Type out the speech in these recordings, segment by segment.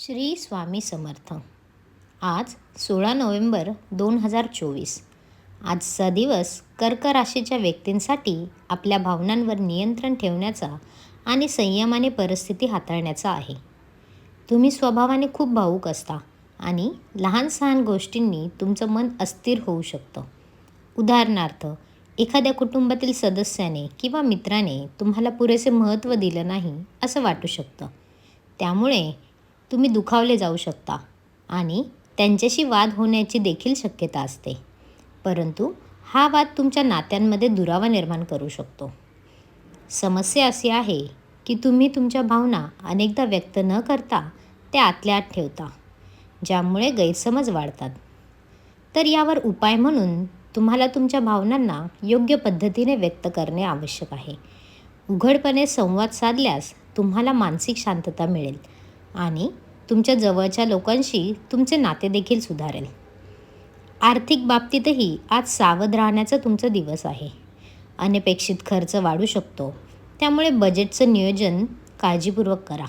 श्री स्वामी समर्थ. आज सोळा नोव्हेंबर दोन हजार चोवीस. आजचा दिवस कर्क राशीच्या व्यक्तींसाठी आपल्या भावनांवर नियंत्रण ठेवण्याचा आणि संयमाने परिस्थिती हाताळण्याचा आहे. तुम्ही स्वभावाने खूप भावूक असता आणि लहान सहान गोष्टींनी तुमचं मन अस्थिर होऊ शकतं. उदाहरणार्थ एखाद्या कुटुंबातील सदस्याने किंवा मित्राने तुम्हाला पुरेसे महत्त्व दिलं नाही असं वाटू शकतं. त्यामुळे तुम्ही दुखावले जाऊ शकता आणि त्यांच्याशी वाद होण्याची देखील शक्यता असते. परंतु हा वाद तुमच्या नात्यांमध्ये दुरावा निर्माण करू शकतो. समस्या अशी आहे की तुम्ही तुमच्या भावना अनेकदा व्यक्त न करता त्या आतल्या आत ठेवता ज्यामुळे गैरसमज वाढतात. तर यावर उपाय म्हणून तुम्हाला तुमच्या भावनांना योग्य पद्धतीने व्यक्त करणे आवश्यक आहे. उघडपणे संवाद साधल्यास तुम्हाला मानसिक शांतता मिळेल. आणि तुमच्या जवळच्या लोकांशी तुमचे नाते देखील सुधारेल. आर्थिक बाबतीतही आज सावध राहण्याचा तुमचा दिवस आहे. अनपेक्षित खर्च वाढू शकतो. त्यामुळे बजेटचं नियोजन काळजीपूर्वक करा.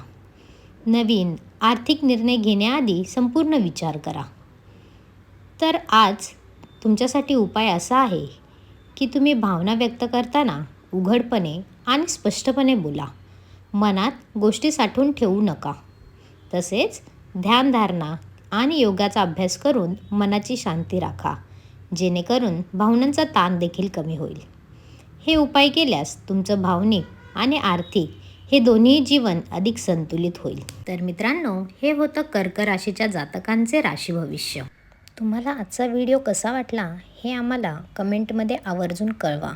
नवीन आर्थिक निर्णय घेण्याआधी संपूर्ण विचार करा. तर आज तुमच्यासाठी उपाय असा आहे की तुम्ही भावना व्यक्त करताना उघडपणे आणि स्पष्टपणे बोला. मनात गोष्टी साठवून ठेवू नका. तसेच ध्यानधारणा आणि योगाचा अभ्यास करून मनाची शांती राखा जेणेकरून भावनांचा ताण देखील कमी होईल. हे उपाय केल्यास तुमचं भावनिक आणि आर्थिक हे दोन्ही जीवन अधिक संतुलित होईल. तर मित्रांनो हे होतं कर्क राशीच्या जातकांचे राशी भविष्य. तुम्हाला आजचा व्हिडिओ कसा वाटला हे आम्हाला कमेंटमध्ये आवर्जून कळवा.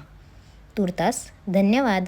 तुर्तास धन्यवाद.